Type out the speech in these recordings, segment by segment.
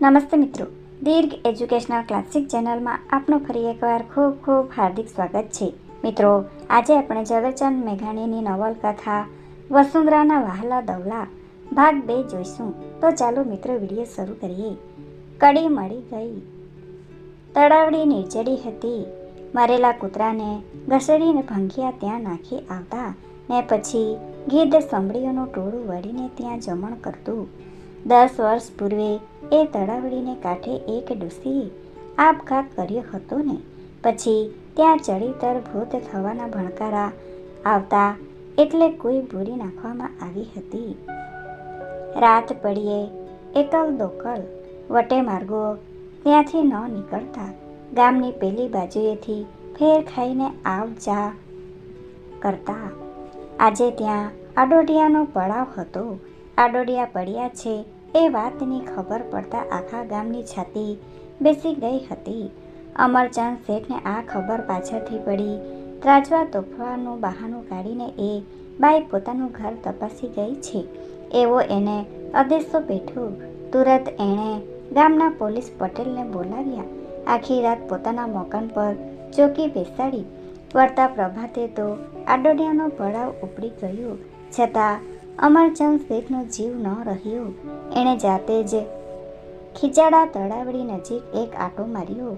નમસ્તે મિત્રો. દીર્ઘ educational classic ચેનલમાં આપનું ફરી એકવાર ખૂબ ખૂબ હાર્દિક સ્વાગત છે. મિત્રો, આજે આપણે ઝવેરચંદ મેઘાણીની નવલકથા વસુંધરાના વહાલા દવલા, ભાગ બે જોઈશું. તો ચાલો મિત્રો, વીડિયો શરૂ કરીએ. કડી મળી ગઈ. તળાવડી નીચડી હતી. મરેલા કૂતરાને ઘસડીને ભંગિયા ત્યાં નાખી આવતા ને પછી ગીધ સંભળીઓનું ટોળું વળીને ત્યાં જમણ કરતું. દસ વર્ષ પૂર્વે એ તળાવડીને કાંઠે એક ડૂસી આપઘાત કર્યો હતો ને. પછી ત્યાં ચડીતર ભૂત થવાના ભણકારા આવતા એટલે કોઈ બોરી નાખવામાં આવી હતી. રાત પડીએ, એકલ દોકલ વટે માર્ગો ત્યાંથી ન નીકળતા ગામની પેલી બાજુએથી ફેર ખાઈને આવ જા કરતા. આજે ત્યાં આડોડિયાનો પડાવ હતો. આડોડિયા પડ્યા છે. એ વાતની ખબર પડતા આખા ગામની છાતી બેસી ગઈ હતી. અમરચંદ શેઠને આ ખબર પાછળથી પડી. ત્રાજવા તોફવાનું બહાનું કાઢીને એ બાઈ પોતાનું ઘર તપાસી ગઈ છે. એવો એને અદેશો બેઠો તુરત એણે ગામના પોલીસ પટેલને બોલાવ્યા. આખી રાત પોતાના મકાન પર ચોકી બેસાડી. વળતા પ્રભાતે તો આડોડિયાનો ભળાવ ઉપડી ગયો. છતાં અમરચંદ શેખનો જીવ ન રહ્યો, એણે જાતે જ ખીચાડા તળાવડી નજીક એક આંટો માર્યો.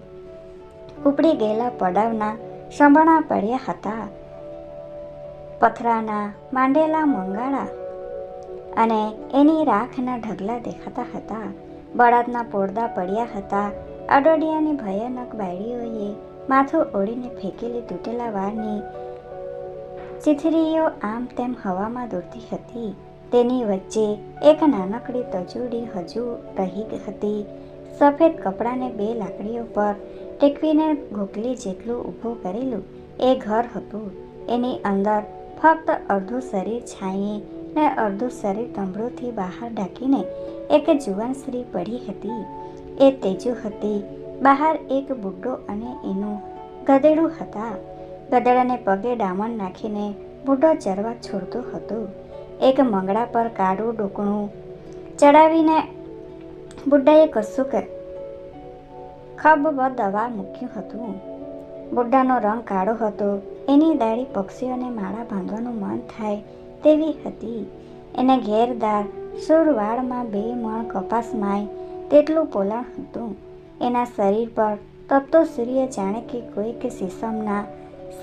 ઉપડી ગયેલા પડાવના સંભણા પડ્યા હતા. પથરાના માંડેલા મંગાળા અને એની રાખના ઢગલા દેખાતા હતા. બળદના પોડદા પડ્યા હતા. અડોડિયાની ભયાનક બાયડીઓએ માથું ઓળીને ફેંકેલી તૂટેલા વાળની ચીથરીઓ આમ તેમ હવામાં દોડતી હતી. તેની વચ્ચે એક નાનકડી તજુડી હજુ રહી હતી. સફેદ કપડાને બે લાકડીઓ પર ટેકવીને ગોકલી જેટલું ઊભું કરેલું એ ઘર હતું. એની અંદર ફક્ત અડધું શરીર છાંયે ને અડધું શરીર તંબડોથી બહાર ઢાંકીને એક જુવાન સ્ત્રી પડી હતી. એ તેજુ હતી. બહાર એક બુડ્ઢો અને એનું ગધેડું હતા. ગધેડાને પગે ડામણ નાખીને બુઢો ચરવા છોડતો હતો. એક મંગળા પર કાળું ડોકણું ચડાવીને બુઢાએ કશું કે ખબ દવા મૂક્યું હતું. બુઢાનો રંગ કાળો હતો. એની દાઢી પક્ષીઓને માળા બાંધવાનું મન થાય તેવી હતી. એને ઘેરદાર સુરવાળમાં બે મણ કપાસ માય તેટલું પોલાણ હતું. એના શરીર પર તપતો સૂર્ય જાણે કે કોઈક શીશમના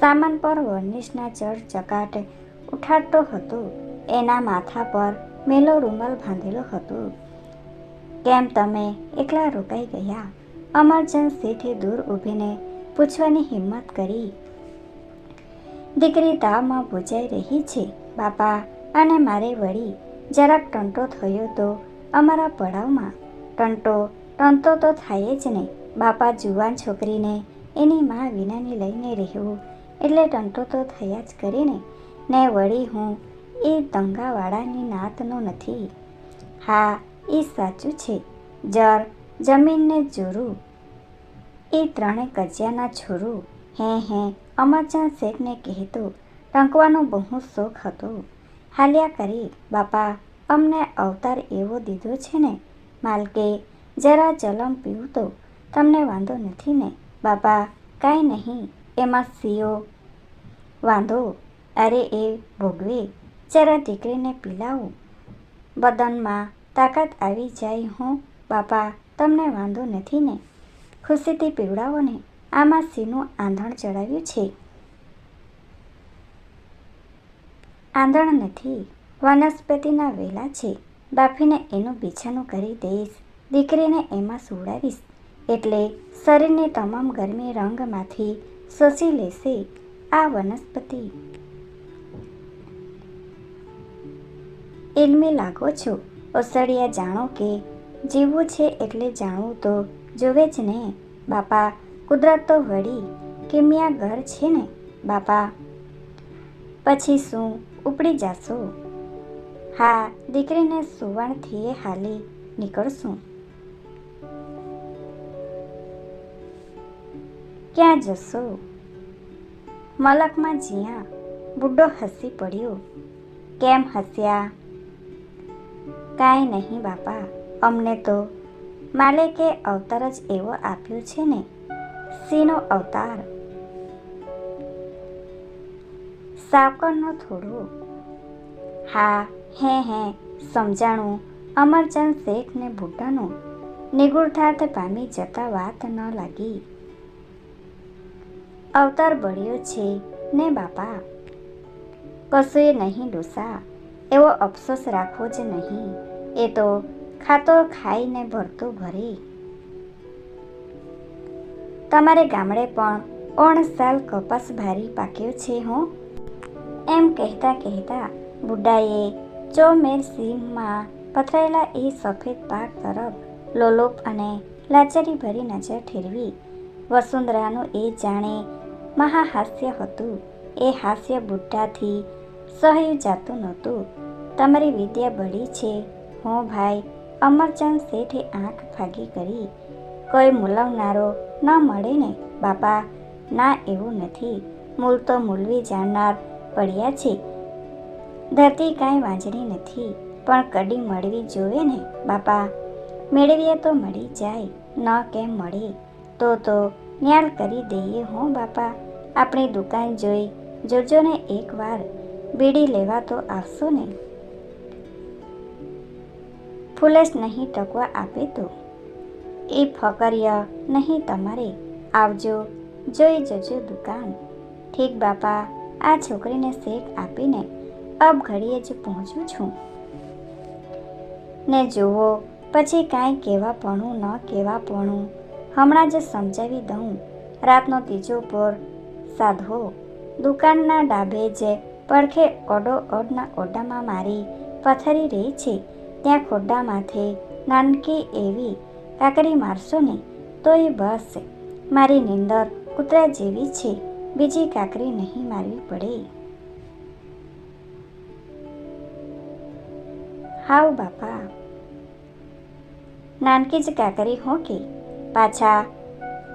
સામાન પર વર્નિશના ચડ ચકાટ ઉઠાડતો હતો. એના માથા પર મેલો રૂમાલ બાંધેલો હતો. કેમ તમે એકલા રોકાઈ ગયા? અમરજન શેઠે દૂર ઊભીને પૂછવાની હિંમત કરી. દીકરી તાવમાં ભૂજાઈ રહી છે. બાપા અને મારે વળી જરાક ટંટો થયો તો અમારા પડાવમાં. ટંટો ટંટો તો થાય જ નહીં. બાપા જુવાન છોકરીને એની મા વિનાની લઈને રહેવું એટલે ટંટો તો થયા જ કરીને ને. વળી હું એ દંગાવાળાની નાતનો નથી. હા, એ સાચું છે. જર જમીનને જોરું. એ ત્રણે કજિયાના છોરું. હે હે અમરચંદ શેઠને કહેતો, ટંકવાનો બહુ શોખ હતો. હાલ્યા કરી, બાપા, અમને અવતાર એવો દીધો છે ને. માલકે, જરા જલમ પીવું તો તમને વાંધો નથી ને. બાપા, કાંઈ નહીં. એમાં સીઓ વાંધો? અરે એ ભોગવે, જરા દીકરીને પીલાવું. બદનમાં તાકાત આવી જાય હું, બાપા, તમને વાંધો નથી ને? ખુશીથી પીવડાવો ને આમાં સીનું આંધણ ચડાવ્યું છે. આંધણ નથી, વનસ્પતિના વેલા છે. બાફીને એનું બીછાનું કરી દઈશ. દીકરીને એમાં સુવડાવીશ. એટલે શરીરની તમામ ગરમી રંગમાંથી શોષી લેશે આ વનસ્પતિ. એલમે લાગો છો ઓસડિયા જાણો કે જીવવું છે એટલે જાણવું તો જોવે જ ને. બાપા, કુદરત તો વળી કેમિયા ઘર છે ને, બાપા? પછી શું, ઉપડી જાશો? હા, દીકરીને સુવર્ણથી હાલી નીકળશું. ક્યાં જશો? મલકમાં જ્યાં બુડ્ઢો હસી પડ્યો. કેમ હસ્યા? કાંઈ નહીં બાપા, અમને તો માલિકે અવતાર જ એવો આપ્યો છે ને સિંહનો અવતાર? સાવકરનો થોડો. હા, હે હે, સમજાણું અમરચંદ શેઠને બુટ્ટાનું નિગુણતાર્થ પામી જતા વાત ન લાગી. અવતાર બળ્યો છે ને બાપા? કશુંય નહીં ડોસા, એવો અફસોસ રાખવો જ નહીં, એ તો ખાતો ખાઈને ભરતો ભરે. તમારે ગામડે પણ ઓણ સાલ કપાસ ભારી પાક્યો છે હું? એમ કહેતા કહેતા બુడ్డాએ ચોમેર સીમમાં પથરાયેલા એ સફેદ પાક તરફ લોલોપ અને લાચારી ભરી નજર ઠેરવી. વસુંધરાનું એ જાણે મહાહાસ્ય હતું એ હાસ્ય બુઢ્ઢાથી સહયું જાતું નહોતું. તમારી વિદ્યા બળી છે. હું ભાઈ, અમરચંદ શેઠે આંખ ફાગી કરી. કોઈ મૂલવનારો ન મળે ને, બાપા. ના, એવું નથી. મૂલ તો મૂલવી જાણનાર પડ્યા છે. ધરતી કાંઈ વાંજણી નથી. પણ કડી મળવી જોઈએ ને, બાપા. મેળવીએ તો મળી જાય, ન કેમ મળે? તો તો ન્યાલ કરી દઈએ, હો બાપા? આપણી દુકાન જોઈ જોજો ને એકવાર બીડી લેવા તો આવશો ને? ફૂલેશ નહીં ટકવા આપે તો? એ ફકરિયા નહીં તમારે. આવજો, જોઈ જજો દુકાન. ઠીક બાપા, આ છોકરીને શેક આપીને અબ ઘડીએ જ પહોંચું છું. ને જુઓ, પછી કાંઈ કહેવાપણું ન કહેવાપણું. હમણાં જ સમજાવી દઉં. રાતનો ત્રીજો પોર સાધવો દુકાનના ડાબે જે પડખે ઓડો ઓડના ઓડામાં મારી પથરી રહી છે, ત્યાં ખોડામાંથી નાનકી એવી કાકરી મારશો ને તો એ બસ. મારી નીંદર કૂતરા જેવી છે, બીજી કાકરી નહીં મારવી પડે. હાવ બાપા. નાનકી જ કાકરી હો કે પાછા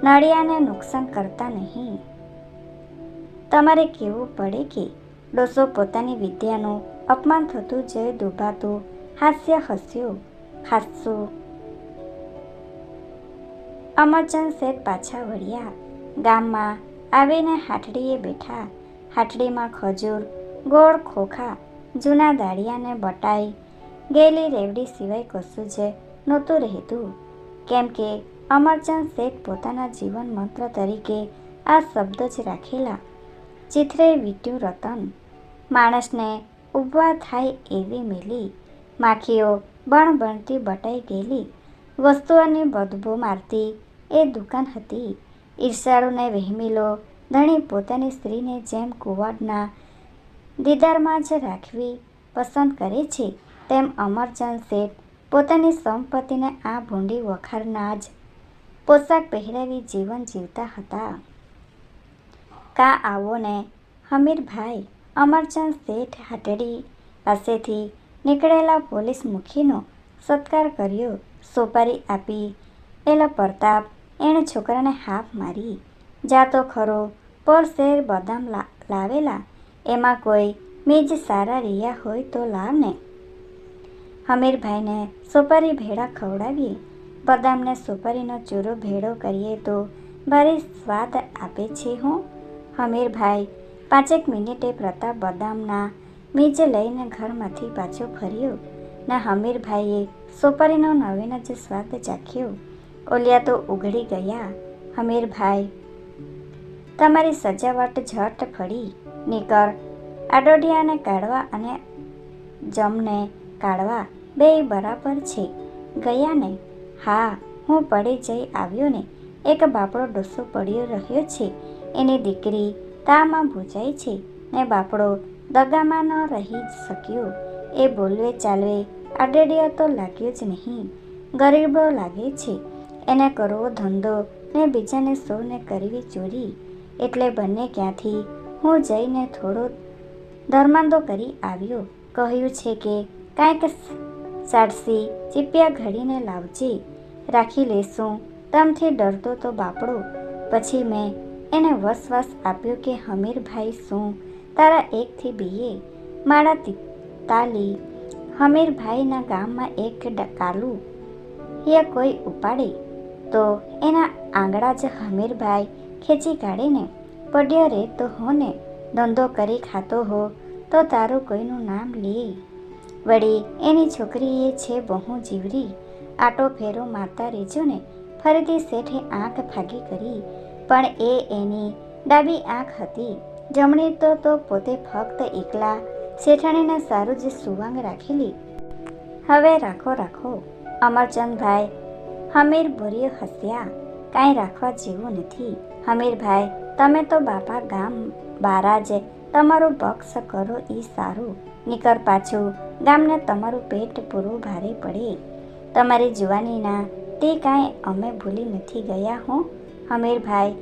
નળિયાને નુકસાન કરતા નહીં. તમારે કહેવું પડે કે ડોસો પોતાની વિદ્યાનું અપમાન થતું જય દુભાતું હાસ્ય હસ્યો હાસ્યું અમરચંદ શેઠ પાછા વળ્યા. ગામમાં આવીને હાટડીએ બેઠા. હાટડીમાં ખજૂર, ગોળ, ખોખા, જૂના દાળિયાને બટાઈ, ગેલી, રેવડી સિવાય કશું જ નહોતું રહેતું. કેમ કે અમરચંદ શેઠ પોતાના જીવન મંત્ર તરીકે આ શબ્દ જ રાખેલા. ચિત્રે વીટ્યું રતન, માણસને ઊભા થાય એવી મેલી. માખીઓ બણ બણતી બટાઈ ગયેલી. વસ્તુઓની બદબુ મારતી એ દુકાન હતી. ઈર્ષાળુને વહેમીલો ધણી પોતાની સ્ત્રીને જેમ કુવાડના દીદારમાં જ રાખવી પસંદ કરે છે, તેમ અમરચંદ શેઠ પોતાની સંપત્તિને આ ભૂંડી વખારના જ પોશાક પહેરાવી જીવન જીવતા હતા. કા આવો ને? હમીરભાઈ, અમરચંદ શેઠ હાટડી પાસેથી નીકળેલા પોલીસ મુખીનો સત્કાર કર્યો. સોપારી આપી. એલો પ્રતાપ એણે છોકરાને હાફ મારી. જાતો ખરો પર શેર બદામ લાવેલા. એમાં કોઈ મીજ સારા રહ્યા હોય તો લાવ ને હમીરભાઈને સોપારી ભેળા ખવડાવીએ. બદામને સુપારીનો ચૂરો ભેળો કરીએ તો ભારે સ્વાદ આપે છે હું. હમીરભાઈ, પાંચેક મિનિટે પ્રતાપ બદામના મીજ લઈને ઘરમાંથી પાછો ફર્યો. ને હમીરભાઈએ સોપારીનો નવીન જ સ્વાદ ચાખ્યો. ઓલિયા તો ઉઘડી ગયા. હમીરભાઈ, તમારી સજાવટ ઝટ ફળી. નીકળ, આડોડિયાને કાઢવા અને જમને કાઢવા. બે બરાબર છે. ગયા ને? હા, હું પડી જઈ આવ્યો ને, એક બાપડો ડોસો પડ્યો રહ્યો છે. એની દીકરી તામાં ભૂજાય છે ને બાપડો દગામાં ન રહી શક્યો. એ બોલવે ચાલવે, આડેડિયો તો લાગ્યો જ નહીં. ગરીબો લાગે છે. એને કરવો ધંધો ને બીજાને સૌને કરવી ચોરી. એટલે બંને ક્યાંથી? હું જઈને થોડો ધર્માંદો કરી આવ્યો. કહ્યું છે કે, કાંઈક સાડસી ચીપિયા ઘડીને લાવજે. રાખી લેશું. તમથી ડરતો તો બાપડો. પછી મેં એને વસવાસ આપ્યો કે, હમીરભાઈ, શું તારા એકથી બીએ? મારા તાલી હમીરભાઈના ગામમાં એક કાલું યા કોઈ ઉપાડે? તો એના આંગળા જ હમીરભાઈ ખેંચી કાઢીને પડ્યો રે તો હોને? ધંધો કરી ખાતો હો, તો તારું કોઈનું નામ લે. વળી, એની છોકરીએ છે બહુ જીવરી આટો ફેરો મારતા રહેજો ને ફરીથી શેઠે આંખ ફાગી કરી, પણ એ એની ડાબી આંખ હતી. જમણી તો તો પોતે ફક્ત એકલા, શેઠાણીના સારું જ સુવાંગ રાખેલી. હવે રાખો રાખો, અમરચંદભાઈ, હમીર બોરીઓ હસ્યા, કાંઈ રાખવા જેવું નથી. હમીરભાઈ, તમે તો બાપા ગામ બારા જ, તમારું બક્ષ કરો એ સારું. નીકર પાછું. ગામને તમારું પેટ પૂરું ભારે પડે. તમારી જુવાનીના તે કાંઈ અમે ભૂલી નથી ગયા હું. હમીરભાઈ,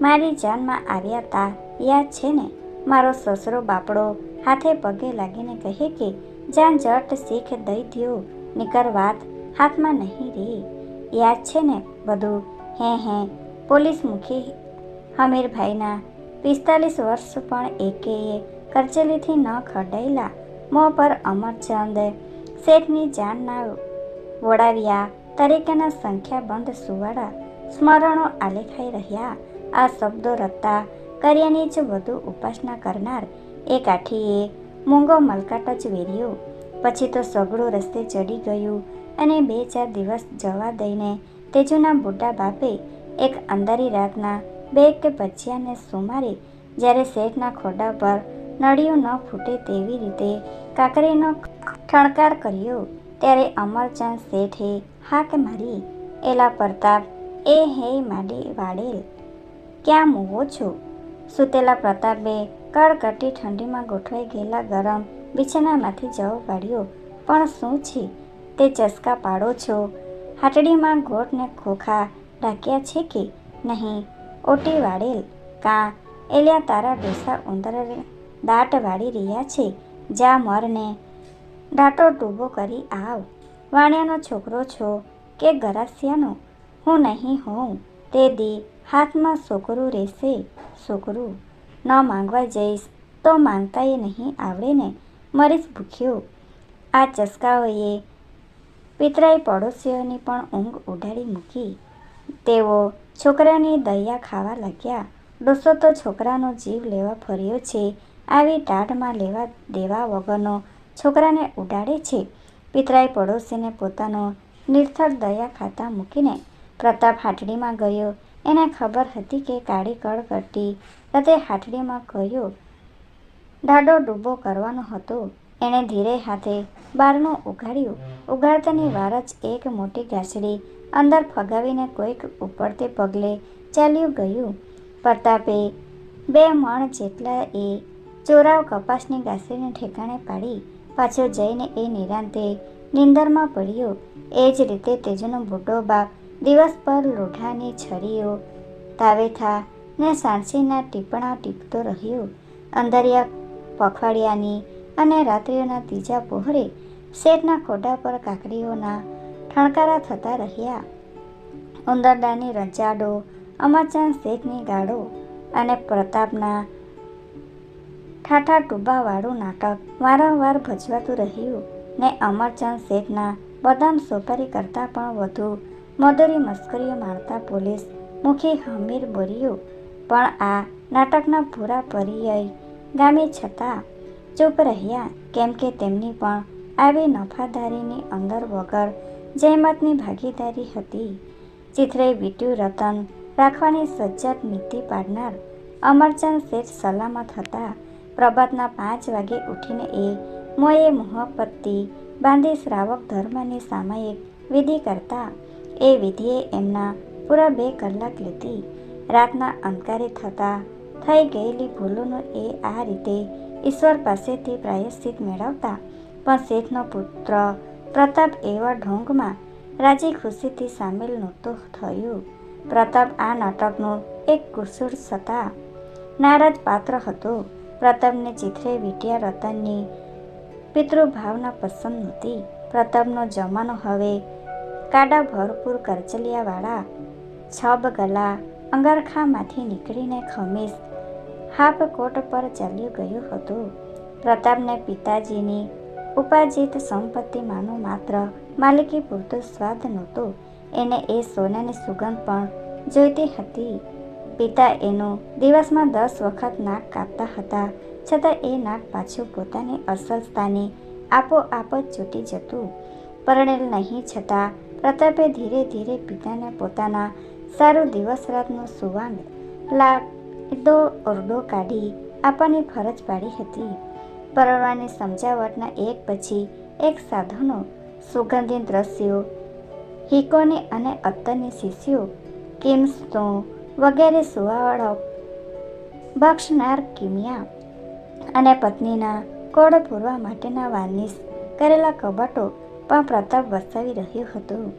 મારી જાનમાં આવ્યા તા. યાદ છે ને? મારો સસરો બાપડો હાથે પગે લાગીને કહે કે, જાન જટ શીખ દઈ દ્યો. નીકર વાત હાથમાં નહીં રે. યાદ છે ને બધું? હે હે. પોલીસ મુખી હમીરભાઈના પિસ્તાલીસ વર્ષ પણ એકેએ કરચેલીથી ન ખડાયેલા મોં પર અમરચંદ શેઠની જાનના વડાવ્યા. તરીકેના સંખ્યાબંધ સુવાળા સ્મરણો આલેખાઈ રહ્યા. આ શબ્દો રત્તા કર્યાની જ વધુ ઉપાસના કરનાર એ કાઠીએ મૂંગો મલકાટ જ વેર્યો. પછી તો સગડું રસ્તે ચડી ગયું અને બે ચાર દિવસ જવા દઈને તેજુના બુઢા બાપે એક અંધારી રાતના બે કે ભજીયાને સુમારી જ્યારે શેઠના ખોડા પર નળિયું ન ફૂટે તેવી રીતે કાકરીનો ઠણકાર કર્યો. ત્યારે અમરચંદ શેઠે હાક મારી, એલા પ્રતાપ, એ હે માડી વાડેલ, ક્યાં મૂવો છો? સુતેલા પ્રતાપે કડકટી ઠંડીમાં ગોઠવાઈ ગયેલા ગરમ બિછાનામાંથી જવો પાડ્યો, પણ શું છે? તે ચસકા પાડો છો? હાટડીમાં ગોઠને ખોખા ઢાંક્યા છે કે નહીં? ઓટી વાળેલ કાં એલિયા તારા ડોસા ઉંદર દાટ વાળી રહ્યા છે. જા મરને. દાટો ડૂબો કરી આવ. વાણિયાનો છોકરો છો કે ગરાસિયાનો? હું નહીં હોઉં. તે દી હાથમાં છોકરું રહેશે. છોકરું, ન માંગવા જઈશ. તો માંગતાએ નહીં આવડે ને. મરીશ ભૂખ્યો. આ ચસકાઓએ પિતરાઈ પડોશીઓની પણ ઊંઘ ઉડાડી મૂકી. તેઓ છોકરાની દયા ખાવા લાગ્યા. ડોસો તો છોકરાનો જીવ લેવા ફર્યો છે. આવી ટાઢમાં લેવા દેવા વગરનો છોકરાને ઉડાડે છે. પિતરાઈ પડોશીને પોતાનો નિર્થળ દયા ખાતા મૂકીને પ્રતાપ હાટડીમાં ગયો. એને ખબર હતી કે કાળી કડકટી રાતે હાટડીમાં ગયો. ડાડો ડૂબો કરવાનો હતો. એણે ધીરે હાથે બારણું ઉઘાડ્યું. ઉઘાડતાની વાર જ એક મોટી ઘાસડી અંદર ફગાવીને કોઈક ઉપડતે પગલે ચાલ્યું ગયું. પ્રતાપે બે મણ જેટલા એ ચોરાવ કપાસની ગાસરીને ઠેકાણે પાડી પાછો જઈને એ નિરાંતે નીંદરમાં પડ્યો. એ જ રીતે તેજનો મોટો બાપ દિવસ પર લોઢાની છરીઓ, તાવેથા ને સાણસીના ટીપણા ટીપતો રહ્યો. અંદરિયા પખવાડિયાની અને રાત્રિઓના ત્રીજા પહોરે શેઠના ખોડા પર કાકડીઓના ઠણકારા થતા રહ્યા. ઉંદરડાની રજાડો, અમરચંદ શેઠની ગાડો અને પ્રતાપના ઠાઠા ડૂબાવાળું નાટક વારંવાર ભજવાતું રહ્યું ને અમરચંદ શેઠના બદામ સોપારી કરતાં પણ વધુ મધુરી મસ્કરીઓ મારતા પોલીસ મુખી હમીર બોર્યું પણ આ નાટકના પૂરા પર્યાય ગામે છતાં ચૂપ રહ્યા, કેમ કે તેમની પણ આવી નફાદારીની અંદર વગર જહેમતની ભાગીદારી હતી. ચિત્રે વીટ્યું રતન રાખવાની સજ્જત નીતિ પાડનાર અમરચંદ શેઠ સલામત હતા પ્રભાતના પાંચ વાગે ઉઠીને એ મોએ મોહપત્તી બાંધી શ્રાવક ધર્મની સામયિક વિધિ કરતા. એ વિધિએ એમના પૂરા બે કલાક લીધી. રાતના અંધકારે થતા થઈ ગયેલી ભૂલોનો એ આ રીતે ઈશ્વર પાસેથી પ્રાયશ્ચિત મેળવતા. પણ શેઠનો પુત્ર પ્રતાપ એવા ઢોંગમાં રાજી ખુશીથી સામેલ નહોતો થયું. પ્રતાપ આ નાટકનું એક કુસુર હતા નારાજ પાત્ર હતો. પ્રતાપને ચિત્રે વીટ્યા રતનની પિતૃભાવના પસંદ નહોતી. પ્રતાપનો જમાનો હવે કાડા ભરપૂર કરચલિયાવાળા, છબ ગલા, અંગારખામાંથી નીકળીને ખમીસ હાફ કોટ પર ચાલ્યું ગયું હતું. પ્રતાપને પિતાજીની ઉપાર્જિત સંપત્તિમાંનું માત્ર માલિકી પૂરતો સ્વાદ નહોતો. એને એ સોનાની સુગંધ પણ જોઈતી હતી. પિતા એનું દિવસમાં દસ વખત નાક કાપતા હતા. છતાં એ નાક પાછું પોતાની અસલ સ્થાને આપોઆપ જ છૂટી જતું. પરણેલ નહીં છતાં પ્રતાપે ધીરે ધીરે પિતાને પોતાના સારું દિવસ રાતનું સુવાંગ, લાડો, ઓરડો કાઢી આપવાની ફરજ પાડી હતી. પરણવાની સમજાવટના એક પછી એક સાધનો સુગંધિત દ્રશ્યો, હિકોની અને અત્તરની શિષ્યો કિમ્સતો વગેરે સુવાળો બક્ષનાર કિમિયા અને પત્નીના કોડ પૂરવા માટેના વાર્નિશ કરેલા કબાટો પણ પ્રતાપ વસાવી રહ્યું હતું.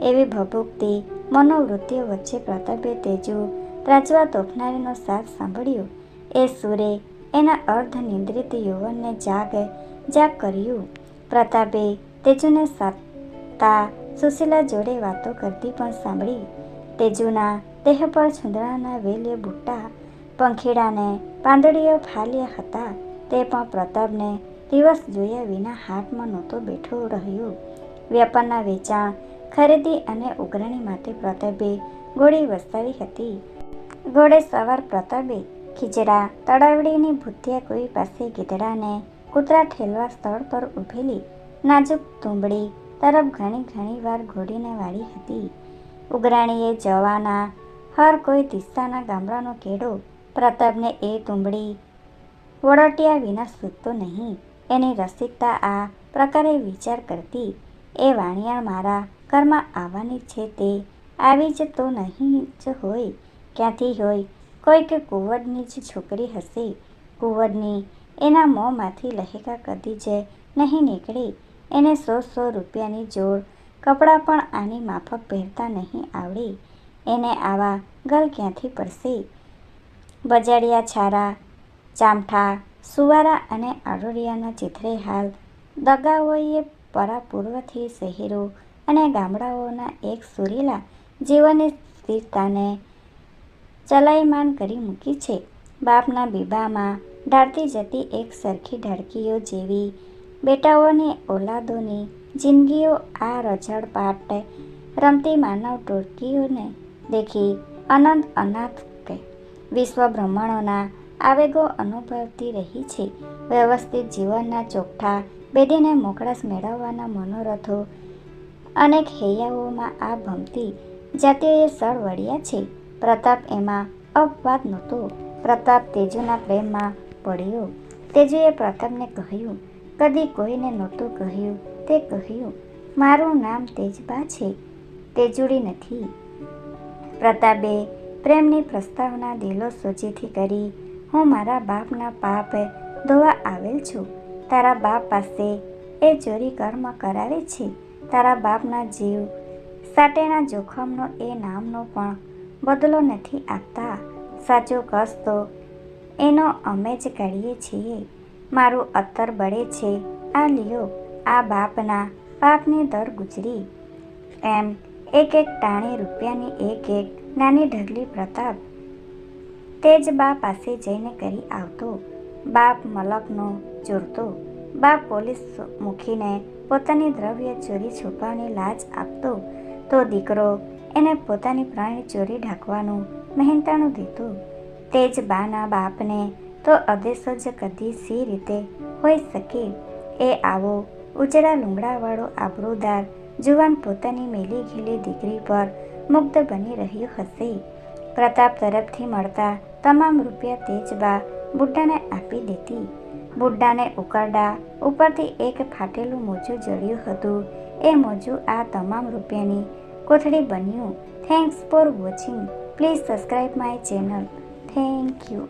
એવી ભભૂકતી મનોવૃત્તિઓ વચ્ચે પ્રતાપે તેજુ રાજવા તોફનારીનો સાથ સાંભળ્યો. એ સુરે એના અર્ધ નિંદ્રિત યૌવનને જાગ જાગ કર્યું. પ્રતાપે તેજુને સાતા સુશીલા જોડે વાતો કરતી પણ સાંભળી. તેજુના દેહ પર છૂંદડાના વેલે બુટ્ટા, પંખીડાને પાંદડીઓ ફાલ્યા હતા. તે પણ પ્રતાપને દિવસ જોયા વિના હાથમાં નહોતો બેઠો રહ્યો. વેપારના વેચાણ, ખરીદી અને ઉઘરાણી માટે પ્રતાપે ગોળી વસાવી હતી. ઘોડે સવાર પ્રતાપે ખીચડા તળાવડીની ભૂતિયા કોઈ પાસે ગીધડાને કૂતરા ઠેલવા સ્થળ પર ઊભેલી નાજુક તુંબડી તરફ ઘણી ઘણી વાર ઘોડીને વાળી હતી. ઉઘરાણીએ જવાના હર કોઈ દિશાના ગામડાનો કેડો પ્રતાપને એ તુંબડી વળોટિયા વિના સૂચતો નહીં. એની રસિકતા આ પ્રકારે વિચાર કરતી એ વાણિયાળ મારા ઘરમાં આવવાની છે તે આવી જ તો નહીં જ હોય. ક્યાંથી હોય? કોઈ કે કુંવરની જ છોકરી હશે. કુંવરની એના મોંમાંથી લહેકા કદી જ નહીં નીકળે. એને સો સો રૂપિયાની જોડ, કપડાં પણ આની માફક પહેરતા નહીં આવડે. એને આવા ગલ ક્યાંથી પડશે? બજાડિયા છારા, ચામઠા, સુવારા અને આરોડિયાના ચિત્રે હાલ દગાઓએ પરાપૂર્વથી શહેરો અને ગામડાઓના એક સુરીલા જીવનની સ્થિરતાને ચલાયમાન કરી મૂકી છે. બાપના બીબામાં ઢાળતી જતી એક સરખી ઢાળકીઓ જેવી બેટાઓની ઓલાદોની જિંદગીઓ આ રજળપાટ રમતી માનવ ટોળકીઓને દેખી અનંત અનાથ કે વિશ્વ બ્રહ્માંડોના આવેગો અનુભવતી રહી છે. વ્યવસ્થિત જીવનના ચોખ્ઠા બેદીને મોકળાશ મેળવવાના મનોરથો અનેક હૈયાઓમાં આ ભમતી જાતિઓએ સળ વળ્યા છે. પ્રતાપ એમાં અપવાદ નહોતો. પ્રતાપ તેજુના પ્રેમમાં પડ્યો. તેજુએ પ્રતાપને કહ્યું, કદી કોઈને નહોતું કહ્યું. તે કહ્યું, મારું નામ તેજબા છે. તેજુડી નથી. પ્રતાપે પ્રેમની પ્રસ્તાવના દિલો સોજીથી કરી, હું મારા બાપના પાપ ધોવા આવેલ છું. તારા બાપ પાસે એ ચોરી કર્મ કરાવે છે. તારા બાપના જીવ સાટેના જોખમનો એ નામનો પણ બદલો નથી આપતા. સાચો કસ તો એનો અમે જ કાઢીએ છીએ. મારું અત્તર બળે છે. આ લ્યો, આ બાપના પાપની દર ગુજરી. એમ એક એક ટાણી રૂપિયાની, એક એક નાની ઢગલી પ્રતાપ. તે જ બા પાસે જઈને કરી આવતો. બાપ મલકનો ચોરતો. બાપ પોલીસ મૂકીને પોતાની દ્રવ્ય ચોરી છુપાવવાની લાજ આપતો. તો દીકરો એને પોતાની પ્રાણી ચોરી ઢાંકવાનું મહેનતાણું દીધું તે જ બાના બાપને તો અદેશો જ કદી સી રીતે હોઈ શકે. એ આવો ઉજળા લુંગડાવાળો આબરૂદાર જુવાન પોતાની મેલી ઘીલી દીકરી પર મુગ્ધ બની રહ્યો હશે. પ્રતાપ તરફથી મળતા તમામ રૂપિયા તેજબા બુડ્ડાને આપી દેતી. બુડ્ડાને ઉકરડા ઉપરથી એક ફાટેલું મોજું જડ્યું હતું. એ મોજું આ તમામ રૂપિયાની કોથળી બન્યું. Thanks for watching please subscribe my channel thank you